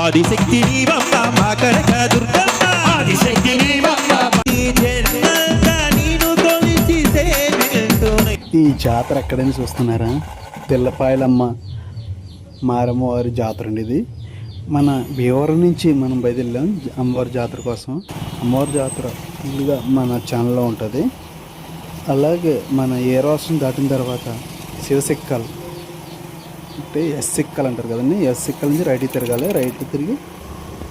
ఆదిశక్తి నీవమ్మ మా కనక దుర్గమ్మ. ఆదిశక్తి నీవమ్మ ఈ జన్మంతా నీను కొలిచి సేవింతును. ఈ జాతర ఎక్కడైనా చూస్తున్నారా? తెల్లపాయలమ్మ మారమ్మ వారి జాతర అండి ఇది. మన భీమవరం నుంచి మనం బయలుదేరాం అమ్మవారి జాతర కోసం. అమ్మవారి జాతర ఫుల్గా మన ఛానల్లో ఉంటుంది. అలాగే మన ఏ రాష్ట్రం దాటిన తర్వాత శివసిక్కల్ అంటే ఎస్ సిక్కల్ అంటారు కదండి. ఎస్ సిక్కల్ నుంచి రైట్ తిరగాలి. రైట్ తిరిగి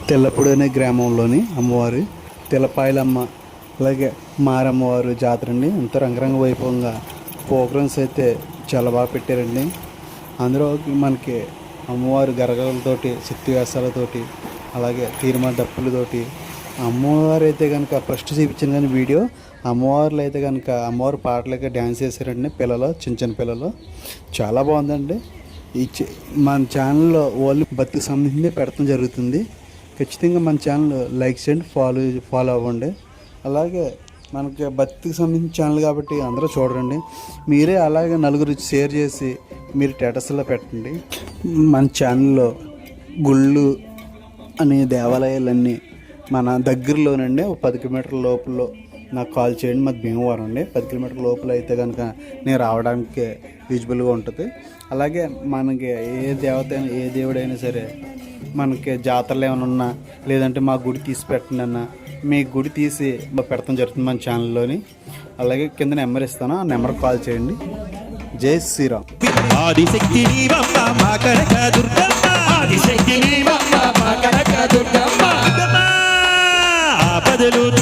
తెల్లపూడి అనే గ్రామంలోని అమ్మవారి తెల్లపాయలమ్మ అలాగే మారమ్మవారు జాతర అండి. ఎంతో రంగరంగ వైభవంగా ప్రోగ్రామ్స్ అయితే చాలా బాగా పెట్టారండి. అందులో మనకి అమ్మవారు గరగలతోటి శక్తి వేసాలతోటి అలాగే తీర్మా డప్పులతోటి అమ్మవారు అయితే కనుక ఫస్ట్ చూపించిన కానీ వీడియో అమ్మవార్లు అయితే కనుక అమ్మవారి పాటలకి డ్యాన్స్ చేశారండి పిల్లలు చిన్న చిన్న పిల్లలు. చాలా బాగుందండి. ఈ చ- మన ఛానల్లో ఓన్లీ బతికి సంబంధించి పెడతాం జరుగుతుంది. ఖచ్చితంగా మన ఛానల్ లైక్ చేయండి ఫాలో ఫాలో అవ్వండి. అలాగే మనకి భక్తికి సంబంధించిన ఛానల్ కాబట్టి అందరూ చూడండి. మీరే అలాగే నలుగురు షేర్ చేసి మీరు స్టేటస్లో పెట్టండి. మన ఛానల్లో గుళ్ళు అనే దేవాలయాలన్నీ మన దగ్గరలోనండి ఒక పది కిలోమీటర్ల లోపల నాకు కాల్ చేయండి మాది భీమవరం అండి. పది కిలోమీటర్ల లోపల అయితే కనుక నేను రావడానికి యూజ్బుల్గా ఉంటుంది. అలాగే మనకి ఏ దేవత అయినా ఏ దేవుడైనా సరే మనకి జాతరలు ఏమైనా ఉన్నా లేదంటే మా గుడి తీసి పెట్టండి అన్న మీ గుడి తీసి మా పెడతాం జరుగుతుంది మన ఛానల్లోని. అలాగే కింద నెంబర్ ఇస్తాను ఆ నెంబర్కి కాల్ చేయండి. జై శ్రీరామ్. ఆదిశక్తి ఆపదలు